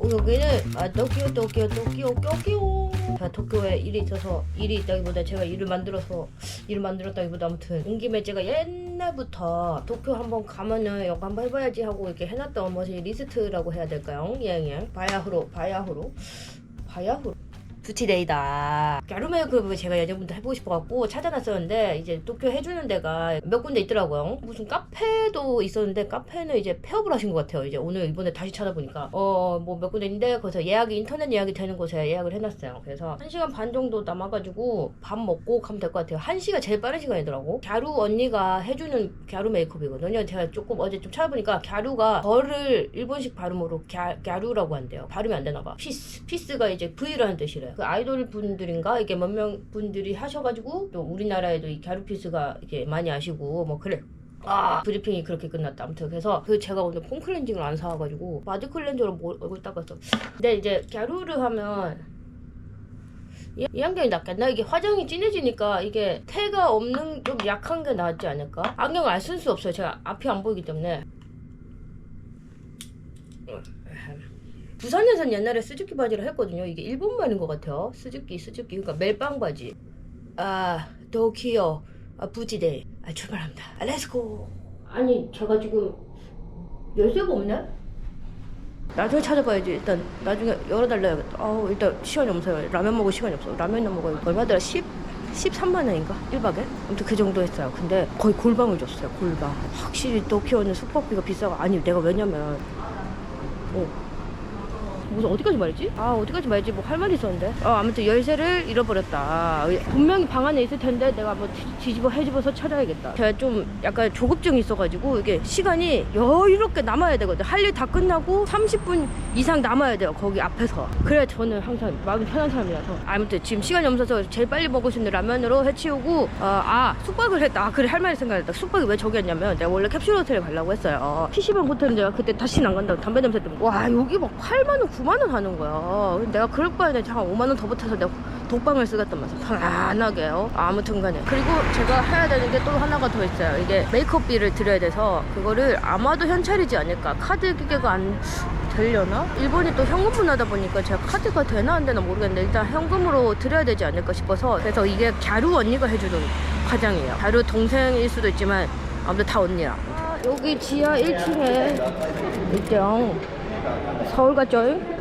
어, 여기는 아 도쿄 도쿄 도쿄 도쿄. 제가 도쿄에 일이 있어서 일이 있다기보다 제가 일을 만들어서 일을 만들었다기보다 아무튼 온 김에 제가 옛날부터 도쿄 한번 가면은 여기 한번 해봐야지 하고 이렇게 해놨던 뭐지 리스트라고 해야 될까요? 예예. 바야흐로 바야흐로. 바야흐로 부티데이다. 갸루메 그 제가 예전부터 해보고 싶어갖고 찾아놨었는데 이제 도쿄 해주는 데가 몇 군데 있더라고요. 무슨 카페도 있었는데 카페는 이제 폐업을 하신 것 같아요. 이제 오늘 이번에 다시 찾아보니까 어 뭐 몇 군데 있는데 거기서 예약이 인터넷 예약이 되는 곳에 예약을 해놨어요. 그래서 1 시간 반 정도 남아가지고 밥 먹고 가면 될 것 같아요. 1 시가 제일 빠른 시간이더라고. 갸루 언니가 해주는 갸루 메이크업이거든요. 제가 조금 어제 좀 찾아보니까 갸루가 벌을 일본식 발음으로 갸, 갸루라고 한대요. 발음이 안 되나 봐. 피스 피스가 이제 V라는 뜻이래요. 그 아이돌 분들인가 이게 몇 명 분들이 하셔가지고 또 우리나라에도 이 갸루피스가 이렇게 많이 아시고 뭐 그래. 아 브리핑이 그렇게 끝났다 아무튼 그래서 그 제가 오늘 폼 클렌징을 안 사와가지고 바디 클렌저로 뭐- 얼굴 닦았어 근데 이제 갸루를 하면 이, 이 안경이 낫겠나? 이게 화장이 진해지니까 이게 태가 없는 좀 약한 게 낫지 않을까? 안경을 안 쓸 수 없어요 제가 앞이 안 보이기 때문에 부산에선 옛날에 스즈키 바지를 했거든요. 이게 일본말인 것 같아요. 스즈키, 스즈키. 그러니까 멜빵 바지. 아, 도키요. 아, 부지대. 아, 출발합니다. 아, 렛츠고. 아니, 제가 지금 열쇠가 없네? 나중에 찾아봐야지. 일단 나중에 열어달라야겠다. 아우, 일단 시간이 없어요. 라면 먹을 시간이 없어. 라면이나 먹어야 얼마더라? 10? 13만 원인가? 1박에? 아무튼 그 정도 했어요. 근데 거의 골방을 줬어요. 골방. 확실히 도쿄는 숙박비가 비싸고 아니 내가 왜냐면 어, 무슨 어디까지 말했지? 아 어디까지 말했지? 뭐 할 말이 있었는데? 어 아무튼 열쇠를 잃어버렸다. 아, 분명히 방 안에 있을 텐데 내가 뭐 뒤- 뒤집어 해집어서 찾아야겠다. 제가 좀 약간 조급증이 있어가지고 이게 시간이 여유롭게 남아야 되거든. 할 일 다 끝나고 30분 이상 남아야 돼요 거기 앞에서. 그래야 저는 항상 마음이 편한 사람이라서. 아무튼 지금 시간이 없어서 제일 빨리 먹을 수 있는 라면으로 해치우고 어, 아 숙박을 했다. 아 그래 할 말이 생각났다. 숙박이 왜 저기였냐면 내가 원래 캡슐 호텔에 가려고 했어요. 어, PC방 호텔은 내가 그때 다시는 안 간다고 담배 냄새 때문에. 와 여기 막 8만원 9 만원 하는 거야. 내가 그럴 내가 한 5만원 더 보태서 내가 독방을 쓰겠단 말이야. 편안하게 요 아무튼 간에. 그리고 제가 해야 되는 게 또 하나가 더 있어요. 이게 메이크업비를 드려야 돼서 그거를 아마도 현찰이지 않을까. 카드 기계가 안 되려나? 일본이 또 현금문 하다 보니까 제가 카드가 되나 안 되나 모르겠는데 일단 현금으로 드려야 되지 않을까 싶어서 그래서 이게 갸루 언니가 해주는 화장이에요. 갸루 동생일 수도 있지만 아무튼 다 언니야. 아, 여기 지하 1층에 있대요. 서울 갔죠?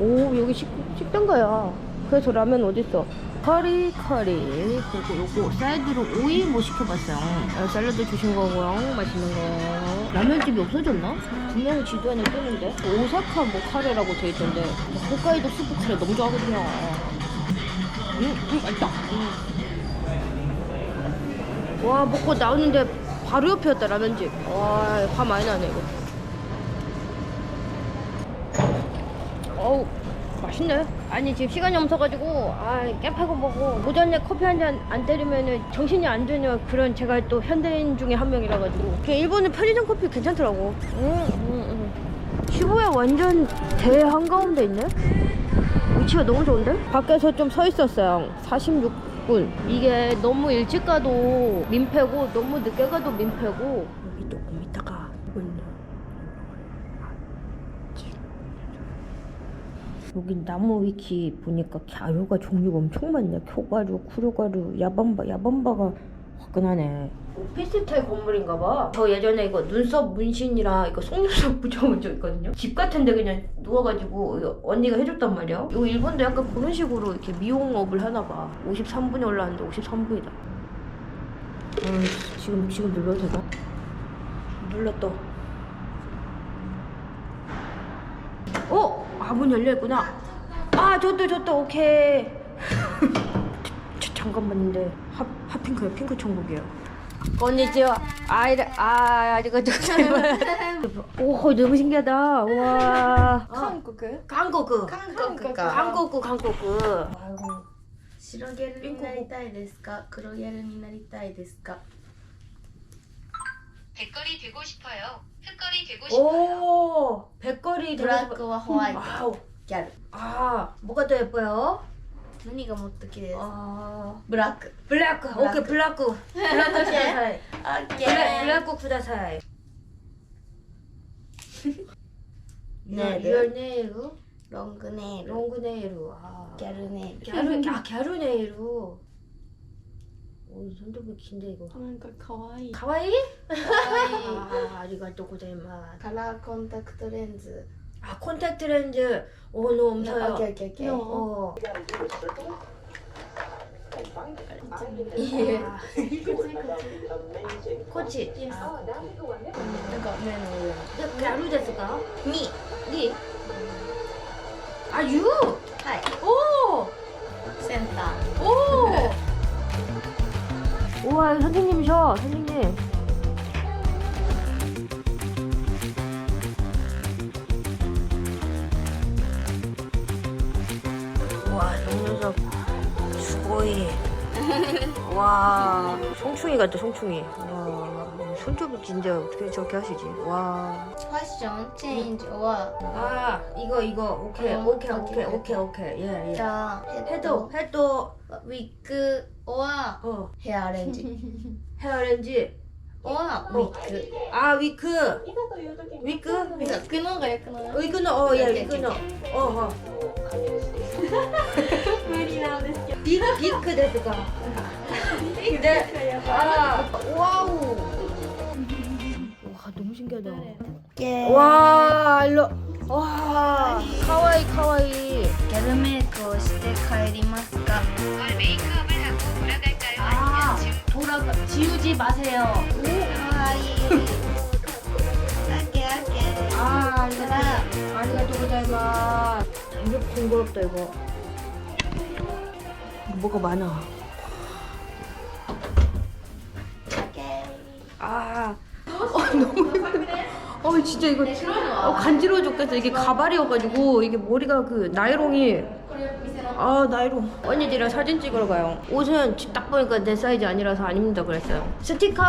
오 여기 식, 식당 가야. 그래서 라면 어딨어? 커리 커리. 그리고 요거 사이드로 오이 뭐 시켜봤어요. 어, 샐러드 주신 거고요. 맛있는 거. 라면집이 없어졌나? 분명히 지도에는 뜨는데? 오사카 뭐 카레라고 돼 있던데. 홋카이도 스프 카레 너무 좋아하거든요. 음, 음 맛있다. 음. 와 먹고 나오는데 바로 옆이었다 라면집. 와화 많이 나네 이거 어우 맛있네. 아니 지금 시간이 없어가지고 아 깨파고 먹고 오전에 커피 한 잔 안 때리면은 정신이 안 드는 그런 제가 또 현대인 중에 한 명이라 가지고. 그 일본은 편의점 커피 괜찮더라고. 응응응. 시부야 완전 대한가운데 있네? 위치가 너무 좋은데? 밖에서 좀 서 있었어요. 46분. 이게 너무 일찍 가도 민폐고 너무 늦게 가도 민폐고 여기 조금 이따가 있네 여기 나무 위키 보니까 갸루가 종류가 엄청 많네. 쿄가루, 쿠루가루, 야밤바, 야밤바가 화끈하네. 오피스텔 건물인가 봐. 저 예전에 이거 눈썹 문신이랑 이거 속눈썹 붙여본 적 있거든요. 집 같은데 그냥 누워가지고 언니가 해줬단 말이야. 이거 일본도 약간 그런 식으로 이렇게 미용업을 하나 봐. 53분에 올라왔는데 53분이다. 음, 지금 지금 눌러도 되나? 눌렀다. 어? 아, 문 열려있구나. 아, 저도, 저도, 오케이. 저, 잠깐만인데. 핫, 핫핑크요. 핑크 천국이에요. 건니치와. 아, 이래, 아, 아리가또 오, 너무 신기하다. 와. 韓国 한국. 韓国か 한국, 한국. 아이고. 白ギャルになりたいですか黒ギャルになりたいですか 백걸이 되고 싶어요. 흑걸이 되고 싶어요. 오, 백거리 ブラックはホワイト 와우. ギャル 아, 뭐가 더 예뻐요? 何がもっと綺麗ですか 아, ブラック 블랙. 오케이, 블랙. 블랙 쿠다사이. オッケ 블랙, ー 블랙 쿠다사이. ネイ 유얼 ル 네일루 ロングネイル 롱그 네일루 아 ギャルネイル 갸루 아 갸루 네일 루 오 손톱이 긴데 이거 なんか可愛い 가와이 かわいい 아 아리가또 고자이마스 カラーコンタクトレンズ 아 콘택트 렌즈 오 너무 オッケー 엄서요 オッケーオッケー 어 いい아, 코치 아, なんか目の上 네, 갸루 됐을까? に 니? 아 유! はい 오! センター 오! 우와 선생님이셔 선생님. 우와 이 녀석 수고이. 와 송충이 같다 송충이. 와 손톱이 진짜 어떻게 저렇게 하시지? 와. Question 아 이거 이거. 오케이 어, 오케이 오케이 오케이 오케이. 예예. 예. 자 해도 해도 위크 ィッグは 어 ヘアアレンジ 헤어렌지 はウィッグ 아 위크 위크 ウィッグの方がよくない 위크는 어예 위크는 어어 無理なんですけど 빅 빅크 데스가 근데 아 와우 와 너무 신기하다 ギ 와 일로 와 카와이 카와이 ャルメイクをして帰りますか 오늘 메이크 돌아가 지우지 마세요. 아, 알겠다. 아리가또 잘마. 되게 번거롭다 이거. 뭐가 많아. 아, 어, 너무 힘들어. 어, 진짜 이거 어, 간지러워 죽겠어. 이게 가발이어가지고 이게 머리가 그 나일론이 아 나이로. 언니들이랑 사진 찍으러 가요. 옷은 딱 보니까 내 사이즈 아니라서 안 입는다 그랬어요. 스티커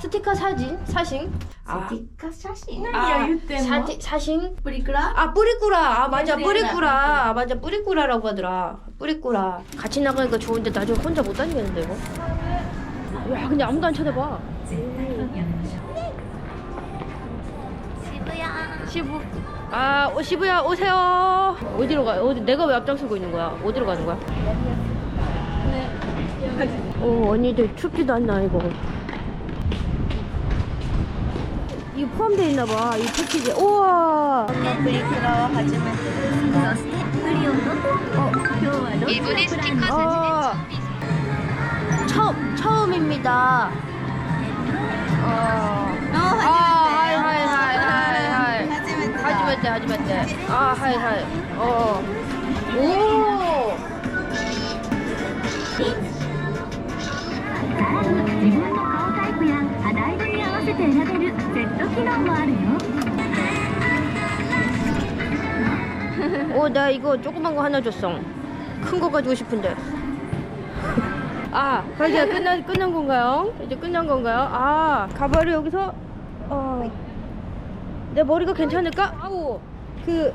스티커 사진? 사신 아. 스티커 사진? 아, 사티, 뭐. 사신 뿌리꾸라? 아 뿌리꾸라. 아 맞아. 뿌리꾸라. 아, 맞아. 뿌리꾸라라고 하더라. 뿌리꾸라. 같이 나가니까 좋은데 나중에 혼자 못 다니겠는데 이거? 야 근데 아무도 안 찾아봐. 네. 시부야. 시부. 아 오, 시부야 오세요 어디로 가 어디 내가 왜 앞장서고 있는 거야 어디로 가는 거야 어 언니들 춥지도 않나 이거 이거 포함되어 있나 봐이 패키지 우와 プリクラは初めてですかそしてプリを取って今日はど 일본의 스티커 아. 사진은 처음이세요? 처음 처음입니다 어. あ 아 めてだ 하지마테 하지마테 아 하이 하이 어 오. さらに自分の顔タイプや肌色に合わせて選べるセット機能もあるよ 어, 나 이거 조그만 거 하나 줬어. 큰 거 가지고 싶은데. 아, 가기가 끝난 끝난 건가요? 이제 끝난 건가요? 아, 가발을 여기서 어. 내 머리가 괜찮을까? 아우. 그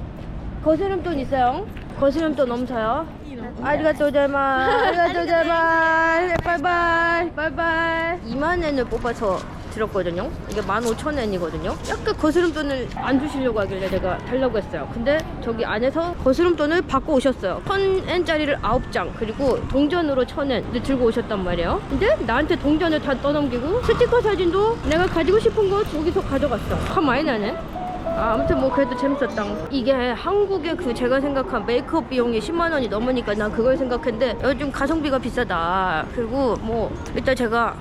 거스름 돈 있어요? 거스름 돈 넘쳐요. 아리가또 자마. 아리가또 자마. 바이바이. 바이바이. 2만 엔을 뽑아서 들었거든요. 이게 15,000엔이거든요. 약간 거스름 돈을 안 주시려고 하길래 내가 달라고 했어요. 근데 저기 안에서 거스름 돈을 받고 오셨어요. 1,000엔짜리를 9장 그리고 동전으로 1,000엔 들고 오셨단 말이에요. 근데 나한테 동전을 다 떠넘기고 스티커 사진도 내가 가지고 싶은 거 저기서 가져갔어. 화 많이 나네. 아, 아무튼 뭐 그래도 재밌었다. 이게 한국의 그 제가 생각한 메이크업 비용이 10만 원이 넘으니까 난 그걸 생각했는데 요즘 가성비가 비싸다. 그리고 뭐 일단 제가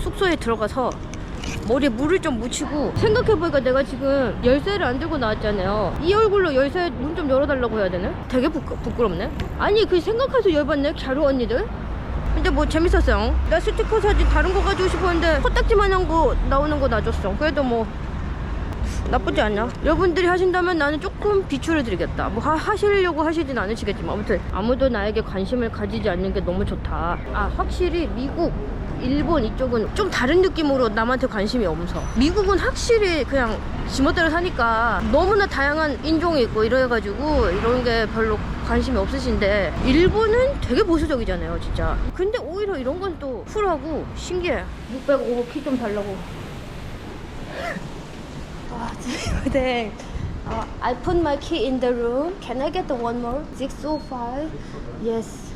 숙소에 들어가서 머리에 물을 좀 묻히고 생각해보니까 내가 지금 열쇠를 안 들고 나왔잖아요. 이 얼굴로 열쇠 문 좀 열어달라고 해야 되네? 되게 부끄, 부끄럽네. 아니 그 생각해서 열받네 갸루 언니들. 근데 뭐 재밌었어요. 나 스티커 사진 다른 거 가지고 싶었는데 코딱지만한 거 나오는 거 놔줬어. 그래도 뭐 나쁘지 않냐? 여러분들이 하신다면 나는 조금 비추를 드리겠다. 뭐 하, 하시려고 하시진 않으시겠지만 아무튼 아무도 나에게 관심을 가지지 않는 게 너무 좋다. 아 확실히 미국 일본 이쪽은 좀 다른 느낌으로 남한테 관심이 없어. 미국은 확실히 그냥 지멋대로 사니까 너무나 다양한 인종이 있고 이래가지고 이런 게 별로 관심이 없으신데 일본은 되게 보수적이잖아요, 진짜. 근데 오히려 이런 건 또 쿨하고 신기해. 605키좀 달라고. Dang. Uh, I put my key in the room. Can I get the one more? 605? Yes.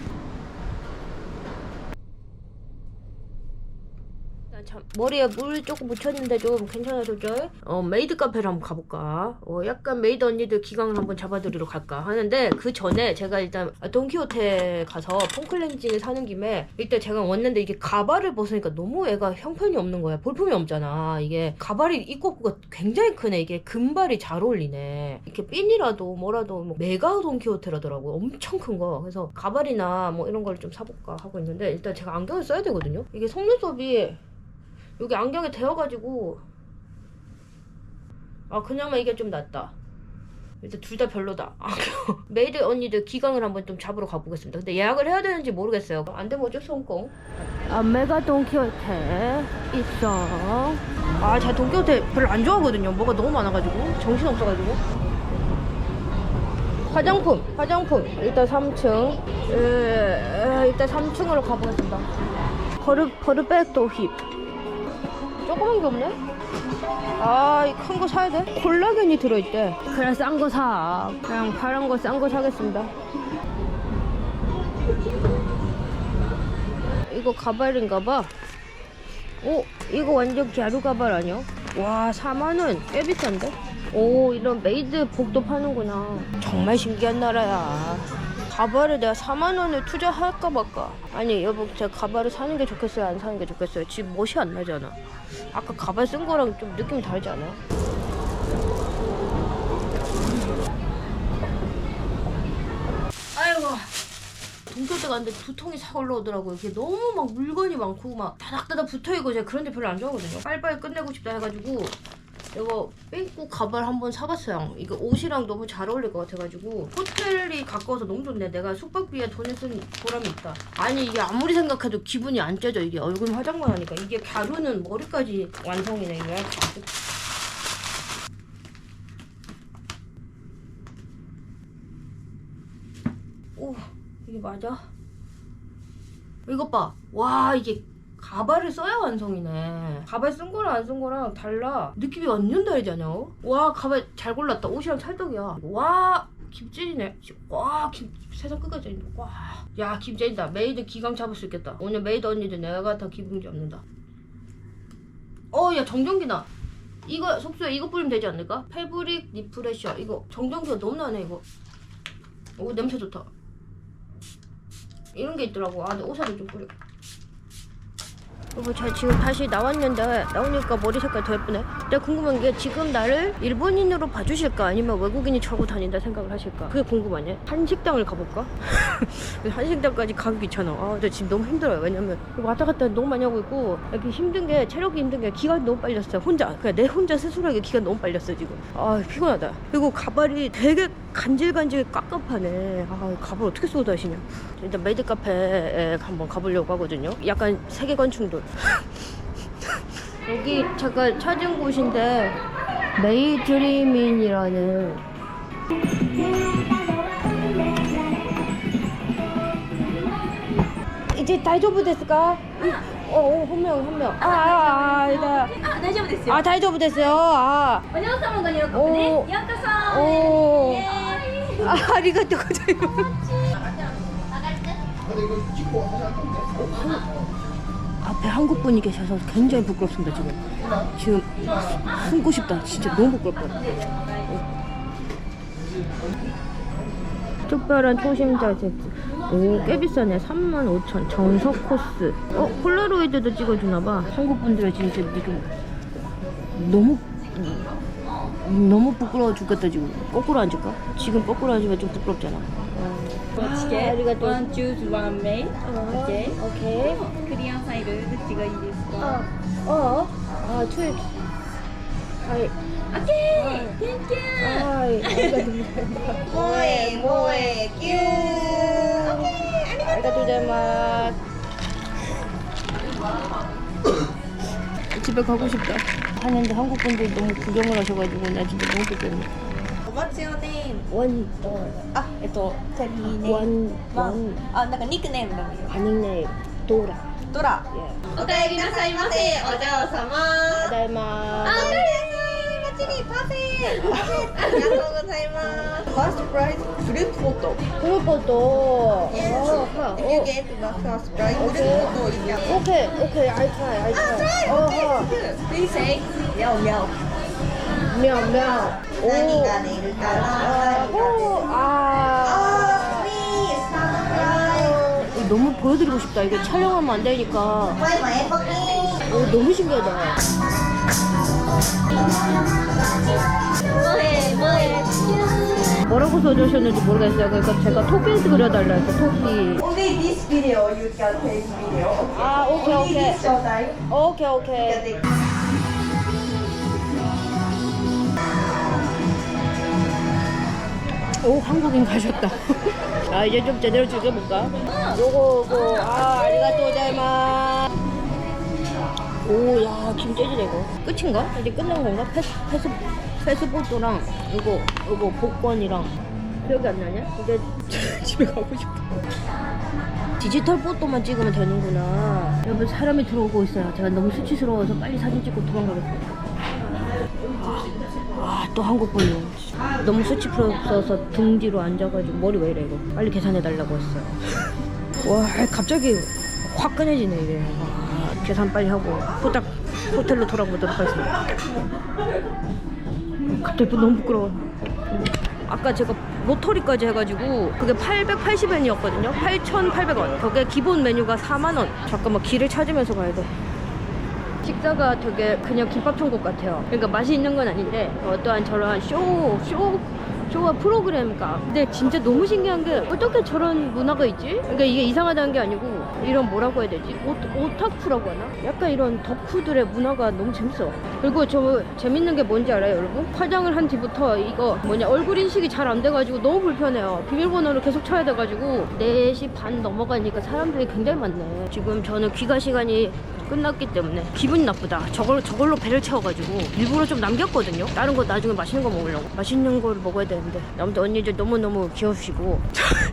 참 머리에 물 조금 묻혔는데 좀 괜찮아졌죠? 어 메이드 카페를 한번 가볼까? 어 약간 메이드 언니들 기강을 한번 잡아드리러 갈까 하는데 그 전에 제가 일단 돈키호테 가서 폼클렌징을 사는 김에 일단 제가 왔는데 이게 가발을 벗으니까 너무 애가 형편이 없는 거야. 볼품이 없잖아. 이게 가발이 입고가 굉장히 크네. 이게 금발이 잘 어울리네. 이렇게 핀이라도 뭐라도 뭐 메가 돈키호테라더라고 엄청 큰 거. 그래서 가발이나 뭐 이런 걸 좀 사볼까 하고 있는데 일단 제가 안경을 써야 되거든요. 이게 속눈썹이 여기 안경에 대어가지고. 아 그나마 이게 좀 낫다. 일단 둘 다 별로다. 아, 메이드 언니들 기강을 한번 좀 잡으러 가보겠습니다. 근데 예약을 해야 되는지 모르겠어요. 안 되면 어쩔 수 없고. 아 메가 돈키호테 있어. 아 제가 돈키호테 별로 안 좋아하거든요. 뭐가 너무 많아가지고. 정신없어가지고. 화장품 화장품. 일단 3층. 에, 일단 3층으로 가보겠습니다. 버르, 버르백 도 힙 조그만 게 없네? 아, 이 큰 거 사야 돼? 콜라겐이 들어있대. 그냥 싼 거 사. 그냥 파란 거 싼 거 사겠습니다. 이거 가발인가 봐. 오, 이거 완전 갸루 가발 아니야? 와, 4만원. 꽤 비싼데? 오, 이런 메이드 복도 파는구나. 정말 신기한 나라야. 가발을 내가 4만 원을 투자할까 말까? 아니, 여보, 제가 가발을 사는 게 좋겠어요? 안 사는 게 좋겠어요? 지금 멋이 안 나잖아. 아까 가발 쓴 거랑 좀 느낌이 다르지 않아요? 아이고 동교대 갔는데 두통이 싹 올라오더라고요. 이게 너무 막 물건이 많고 막 다닥다닥 붙어있고 제가 그런 데 별로 안 좋아하거든요. 빨리빨리 끝내고 싶다 해가지고 이거 삥꾸 가발 한번 사봤어요. 이거 옷이랑 너무 잘 어울릴 것 같아가지고 호텔이 가까워서 너무 좋네. 내가 숙박비에 돈을 쓴 보람이 있다. 아니 이게 아무리 생각해도 기분이 안 쪄져. 이게 얼굴 화장만 하니까 이게 가루는 머리까지 완성이네. 이게. 오 이게 맞아? 이것 봐. 와 이게 가발을 써야 완성이네. 가발 쓴 거랑 안 쓴 거랑 달라. 느낌이 완전 다르잖아. 와 가발 잘 골랐다. 옷이랑 찰떡이야. 와 김찐이네. 와 김, 세상 끝까지 있네. 와. 야 김찐이다. 메이드 기강 잡을 수 있겠다. 오늘 메이드 언니들 내가 다 기분 잡는다. 어 야 정전기다. 이거 속수에 이거 뿌리면 되지 않을까? 패브릭 리프레셔 이거 정전기가 너무 나네 이거. 오 냄새 좋다. 이런 게 있더라고. 아, 내 옷에도 좀 뿌려. 여보, 저 지금 다시 나왔는데 나오니까 머리 색깔 더 예쁘네. 내가 궁금한 게 지금 나를 일본인으로 봐주실까 아니면 외국인이 차고 다닌다 생각을 하실까? 그게 궁금하네. 한식당을 가볼까? 한식당까지 가기 귀찮아. 아, 근데 지금 너무 힘들어요. 왜냐면 왔다 갔다 너무 많이 하고 있고 여기 힘든 게 체력이 힘든 게 기가 너무 빨렸어. 혼자 그냥 내 혼자 스스로에게 기가 너무 빨렸어 지금. 아 피곤하다. 그리고 가발이 되게 간질간질 깝깝하네. 아 가발 어떻게 쓰고 다니시냐. 일단 메이드 카페에 한번 가보려고 하거든요. 약간 세계관 충돌. 여기 잠깐 찾은 곳인데 메이드리민이라는 이제 다이조부 됐을까? 어, 어, 분명, 분명. 아, 아, 아, 아니다. あ、大丈夫ですよ。 아, 다이조부 됐어요. 아, お嬢様が喜ぶね。おようこそ。 아, 아리가또 고자이마. 앞에 한국 분이 계셔서 굉장히 부끄럽습니다 지금. 지금 숨고 싶다. 진짜 너무 부끄럽다. 특별한 초심자 제품. 오, 꽤 비싸네. 35,000. 정석 코스. 어, 폴라로이드도 찍어주나봐. 한국 분들은 진짜 지금 너무 너무 부끄러워 죽겠다 지금. 거꾸로 앉을까? 지금 거꾸로 앉으면 좀 부끄럽잖아. 멋지게 아, One juice, one maid 어, 오케이. 오케이. 어, Korean side 찍어 이 어, 어, 아, 투, 아이, 오케이. 땡큐 아이, 아이가 너무 모에 모에. 큐. 오케이 아리가 도자마. 집에 가고 싶다. 하는데 한국 분들이 너무 구경을 하셔가지고 나 진짜 너무 부끄럽네. What's your name? 원, 어, あ、えっと、テリーネ원, 원, あ、なんかニックネームでもいいよ。 반응네, 도라. ドラ。 예. お帰りなさいませ、お嬢様。 다이마. あ、お帰りなさい。 チリパフェパフェありがとうございます first prize fruit photo. 그럴 것도. Yes. 어, 하. If you 어. get the first prize fruit Okay. photo in your 오케이, 오케이, I try, I Ah, try. try. Okay. 어허, Good. Please say meow meow. 몇, 몇. 나니가 내일 따라. 오, 아. Oh, please, not cry. 어, 너무 보여드리고 싶다. 이게 촬영하면 안 되니까. Why my fucking? 어, 너무 신기하다. 뭐해 뭐해 뭐라고 써주셨는지 모르겠어요. 그러니까 제가 토끼에서 그려달라 해서 토끼. Only this video you can take video 아, 오케이, Only 오케이. this time 오케이, 오케이. can take 오, 한국인 가셨다. 아, 이제 좀 제대로 즐겨볼까? 요거, 요거, 아, 아리가또 고자이마. 오, 야, 김 째지네, 이거. 끝인가? 이제 끝난 건가? 패스, 패스, 패스포트랑, 이거, 이거, 복권이랑. 기억이 안 나냐? 이제 집에 가고 싶어. 디지털 포토만 찍으면 되는구나. 여러분, 사람이 들어오고 있어요. 제가 너무 수치스러워서 빨리 사진 찍고 도망가겠습니다. 아, 또 한국 분요. 너무 수치스러워서 등 뒤로 앉아가지고 머리 왜 이래 이거. 빨리 계산해달라고 했어요. 와, 갑자기 화끈해지네 이게. 아, 계산 빨리 하고 후딱 호텔로 돌아보도록 하겠습니다. 갑자기 너무 부끄러워. 아까 제가 로터리까지 해가지고 그게 880엔이었거든요. 8,800원. 거기에 기본 메뉴가 4만 원. 잠깐만 길을 찾으면서 가야 돼. 식사가 되게 그냥 김밥 천국 같아요. 그러니까 맛이 있는 건 아닌데 어떠한 저러한 쇼, 쇼, 쇼와 프로그램가. 근데 진짜 너무 신기한 게 어떻게 저런 문화가 있지? 그러니까 이게 이상하다는 게 아니고 이런 뭐라고 해야 되지? 오, 오타쿠라고 하나? 약간 이런 덕후들의 문화가 너무 재밌어. 그리고 저 재밌는 게 뭔지 알아요, 여러분? 화장을 한 뒤부터 이거 뭐냐 얼굴 인식이 잘 안 돼가지고 너무 불편해요. 비밀번호를 계속 쳐야 돼가지고 4시 반 넘어가니까 사람들이 굉장히 많네. 지금 저는 귀가 시간이 끝났기 때문에 기분이 나쁘다. 저걸 저걸로 배를 채워가지고 일부러 좀 남겼거든요. 다른 거 나중에 맛있는 거 먹으려고. 맛있는 거를 먹어야 되는데. 아무튼 언니들 너무 너무 귀여우시고.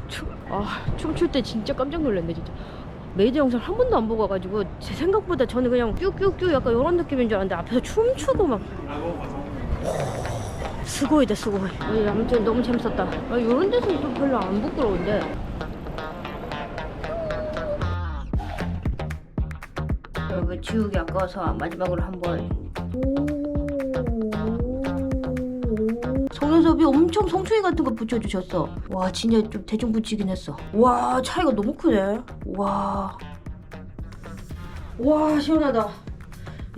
춤- 아 춤출 때 진짜 깜짝 놀랐네 진짜. 메이드 영상 한 번도 안 보고 와가지고 제 생각보다 저는 그냥 뀨뀨뀨 약간 이런 느낌인 줄 알았는데 앞에서 춤추고 막 스고이다 스고이 아니, 아무튼 너무 재밌었다 아, 이런 데서는 좀 별로 안 부끄러운데 지우기 아까워서 마지막으로 한번. 속눈썹이 엄청 성충이 같은 거 붙여주셨어. 와 진짜 좀 대충 붙이긴 했어. 와 차이가 너무 크네. 와. 와 시원하다.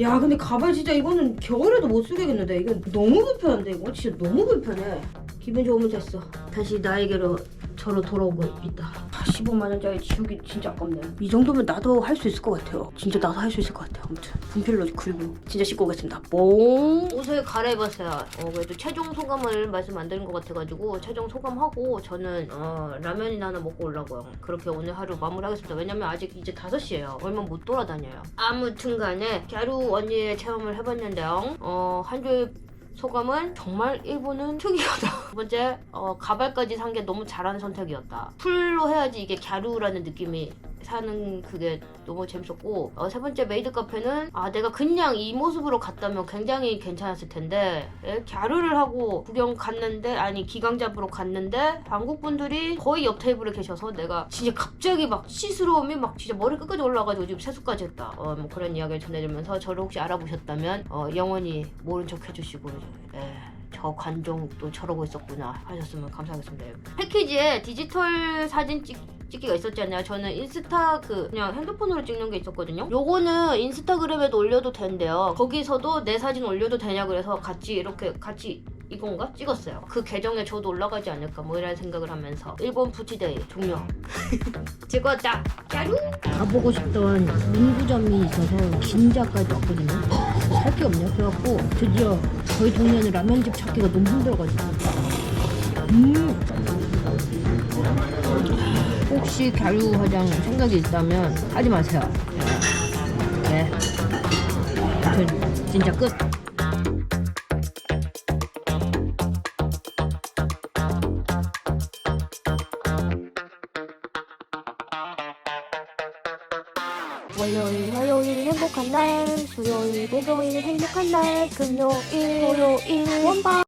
야 근데 가발 진짜 이거는 겨울에도 못 쓰겠는데. 이건 너무 불편한데 이거? 진짜 너무 불편해. 기분 좋으면 됐어 다시 나에게로 저로 돌아오고 있다. 15만 원짜리 지우기 진짜 아깝네 이 정도면 나도 할 수 있을 것 같아요. 진짜 나도 할 수 있을 것 같아요. 아무튼 분필로 그리고 진짜 씻고 오겠습니다. 뽕! 옷을 갈아입었어요. 어, 그래도 최종 소감을 말씀 안 드린 것 같아가지고 최종 소감하고 저는 어, 라면이나 하나 먹고 오려고요. 그렇게 오늘 하루 마무리하겠습니다. 왜냐면 아직 이제 5시예요. 얼마 못 돌아다녀요. 아무튼 간에 갸루 언니의 체험을 해봤는데요. 어, 한 주에 소감은 정말 일본은 특이하다. 두 번째, 어, 가발까지 산 게 너무 잘한 선택이었다. 풀로 해야지 이게 갸루라는 느낌이 사는 그게 너무 재밌었고 어, 세 번째 메이드 카페는 아 내가 그냥 이 모습으로 갔다면 굉장히 괜찮았을 텐데 예, 갸루를 하고 구경 갔는데 아니 기강 잡으러 갔는데 한국 분들이 거의 옆 테이블에 계셔서 내가 진짜 갑자기 막 시스러움이 막 진짜 머리 끝까지 올라가지고 지금 세수까지 했다 어, 뭐 그런 이야기를 전해주면서 저를 혹시 알아보셨다면 어, 영원히 모른 척 해주시고 예. 저 관종 또 저러고 있었구나 하셨으면 감사하겠습니다. 패키지에 디지털 사진 찍 찍기가 있었잖아요. 저는 인스타 그 그냥 핸드폰으로 찍는 게 있었거든요. 요거는 인스타그램에도 올려도 된대요. 거기서도 내 사진 올려도 되냐 그래서 같이 이렇게 같이 이건가 찍었어요. 그 계정에 저도 올라가지 않을까 뭐 이런 생각을 하면서 일본 부티데이 종료. 찍었다. 짜루. 가보고 싶던 문구점이 있어서 긴자까지 왔거든요. 살 게 없냐 그래갖고 드디어 저희 동네는 라면집 찾기가 너무 힘들어가지고. 음. 혹시 갸루 화장 생각이 있다면 하지 마세요. 네. 아무튼 진짜 끝. 월요일, 화요일 행복한 날, 수요일, 목요일 행복한 날, 금요일, 토요일 원반.